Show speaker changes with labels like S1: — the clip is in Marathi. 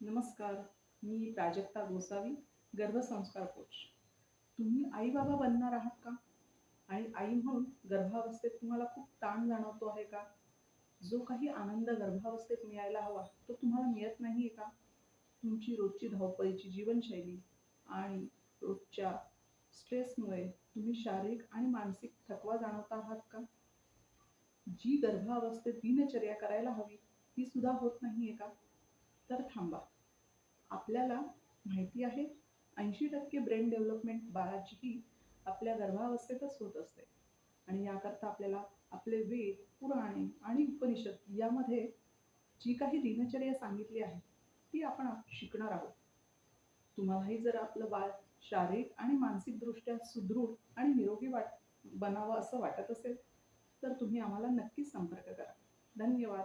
S1: नमस्कार मी प्राजक्ता गोसावी गर्भसंस्कार कोच तुम्ही आई बाबा बनणार आहात का? आणि आई म्हणून गर्भावस्थेत तुम्हाला खूप ताण जाणवतो आहे का? जो काही आनंद गर्भावस्थेत मिळायला हवा तो तुम्हाला मिळत नाही आहे का? तुमची रोजची धावपळीची जीवनशैली आणि रोजच्या स्ट्रेसमुळे तुम्ही शारीरिक आणि मानसिक थकवा जाणवता आहात का? जी गर्भावस्थेत दिनचर्या करायला हवी ती सुद्धा होत नाही आहे का? तर थांबा. आपल्याला माहिती आहे ऐंशी टक्के ब्रेन डेव्हलपमेंट बाळाची ही आपल्या गर्भावस्थेतच होत असते. आणि याकरता आपल्याला आपले वेद पुराणे आणि उपनिषद यामध्ये जी काही दिनचर्या सांगितली आहे ती आपण शिकणार आहोत. तुम्हालाही जर आपलं बाळ शारीरिक आणि मानसिकदृष्ट्या सुदृढ आणि निरोगी वाट बनावं असं वाटत असेल तर तुम्ही आम्हाला नक्कीच संपर्क करा. धन्यवाद.